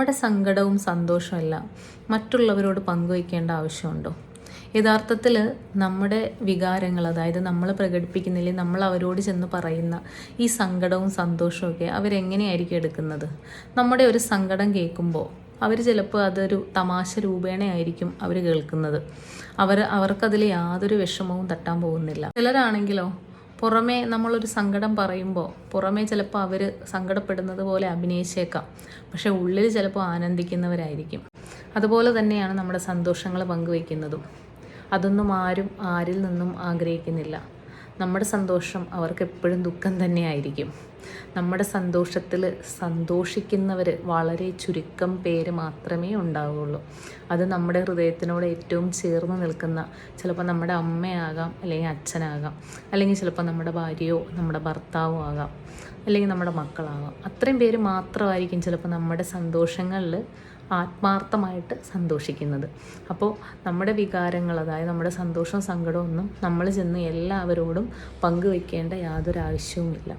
നമ്മുടെ സങ്കടവും സന്തോഷവും എല്ലാം മറ്റുള്ളവരോട് പങ്കുവയ്ക്കേണ്ട ആവശ്യമുണ്ടോ? യഥാർത്ഥത്തിൽ നമ്മുടെ വികാരങ്ങൾ അതായത് നമ്മൾ പ്രകടിപ്പിക്കുന്നില്ലേ നമ്മൾ അവരോട് ചെന്ന് പറയുന്ന ഈ സങ്കടവും സന്തോഷവും അവരെങ്ങനെയായിരിക്കും എടുക്കുന്നത്? നമ്മുടെ ഒരു സങ്കടം കേൾക്കുമ്പോൾ അവർ ചിലപ്പോൾ അതൊരു തമാശ രൂപേണയായിരിക്കും അവർ കേൾക്കുന്നത്. അവർ അവർക്കതിൽ യാതൊരു വിഷമവും തട്ടാൻ പോകുന്നില്ല. ചിലരാണെങ്കിലോ പുറമേ നമ്മളൊരു സങ്കടം പറയുമ്പോൾ പുറമേ ചിലപ്പോൾ അവർ സങ്കടപ്പെടുന്നത് പോലെ അഭിനയിച്ചേക്കാം. പക്ഷേ ഉള്ളിൽ ചിലപ്പോൾ ആനന്ദിക്കുന്നവരായിരിക്കും. അതുപോലെ തന്നെയാണ് നമ്മുടെ സന്തോഷങ്ങൾ പങ്കുവയ്ക്കുന്നതും അതൊന്നും ആരും ആരിൽ നിന്നും ആഗ്രഹിക്കുന്നില്ല. നമ്മുടെ സന്തോഷം അവർക്ക് എപ്പോഴും ദുഃഖം തന്നെയായിരിക്കും നമ്മുടെ സന്തോഷത്തിൽ സന്തോഷിക്കുന്നവർ വളരെ ചുരുക്കം പേര് മാത്രമേ ഉണ്ടാവുകയുള്ളൂ അത് നമ്മുടെ ഹൃദയത്തിനോട് ഏറ്റവും ചേർന്ന് നിൽക്കുന്ന ചിലപ്പോൾ നമ്മുടെ അമ്മയാകാം അല്ലെങ്കിൽ അച്ഛനാകാം അല്ലെങ്കിൽ ചിലപ്പോൾ നമ്മുടെ ഭാര്യയോ നമ്മുടെ ഭർത്താവോ ആകാം അല്ലെങ്കിൽ നമ്മുടെ മക്കളാകാം. അത്രയും പേര് മാത്രമായിരിക്കും ചിലപ്പോൾ നമ്മുടെ സന്തോഷങ്ങളിൽ ആത്മാർത്ഥമായിട്ട് സന്തോഷിക്കുന്നത്. അപ്പോൾ നമ്മുടെ വികാരങ്ങൾ അതായത് നമ്മുടെ സന്തോഷവും സങ്കടവും നമ്മൾ ചെന്ന് എല്ലാവരോടും പങ്കുവയ്ക്കേണ്ട യാതൊരു ആവശ്യവുമില്ല